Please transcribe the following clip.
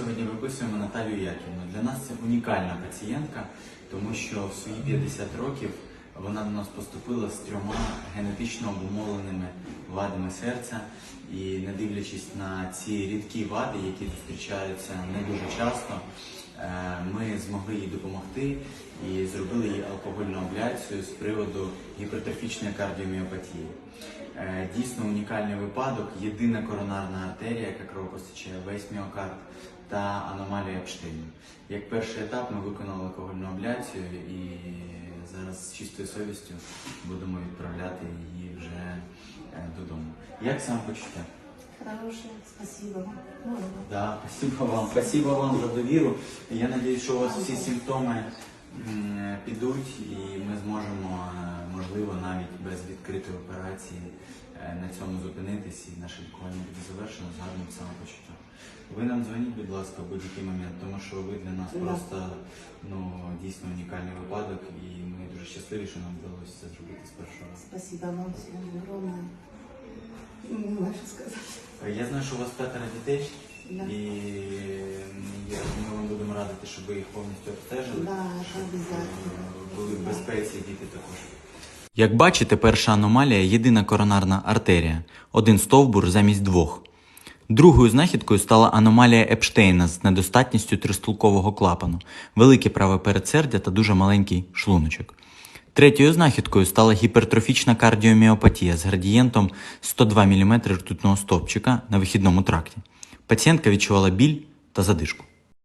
сьогодні виписуємо Наталію Яківну. Для нас це унікальна пацієнтка, тому що в свої 50 років вона до нас поступила з трьома генетично обумовленими вадами серця. І не дивлячись на ці рідкі вади, які зустрічаються не дуже часто, е, ми змогли їй допомогти і зробили їй алкогольну абляцію з приводу гіпертрофічної кардіоміопатії. Е, Дійсно унікальний випадок, єдина коронарна артерія, яка кровопостачає весь міокард та аномалія Епштейна. Як перший етап ми виконали алкогольну абляцію і зараз з чистою совістю будемо відправляти її вже е, додому. Як саме почуття? Хорошее, спасибо. Да, спасибо вам. Спасибо вам за довіру. Я надіюсь, що у вас всі симптоми підуть і ми зможемо, е, можливо, навіть без відкритої операції е, на цьому зупинитись і наше лікування буде завершено з гарним самопочуттям. Ви нам дзвоніть, будь ласка, в будь-який момент, тому що ви для нас просто ну, дійсно унікальний випадок, і ми дуже щасливі, що нам вдалося це зробити з першого разу. Спасибо вам всем огромное. Не знаю, что сказать. Е, Я знаю, що у вас п'ятеро дітей, Да. і я- ми вам будемо радити, щоб ви їх повністю обстежили. Да, обязательно. були в безпеці діти також. Як бачите, перша аномалія єдина коронарна артерія, один стовбур замість двох. Другою знахідкою стала аномалія Епштейна з недостатністю тристулкового клапану, велике праве передсердя та дуже маленький шлуночок. Третьою знахідкою стала гіпертрофічна кардіоміопатія з градієнтом 102 мм ртутного стовпчика на вихідному тракті. Пацієнтка відчувала біль та задишку.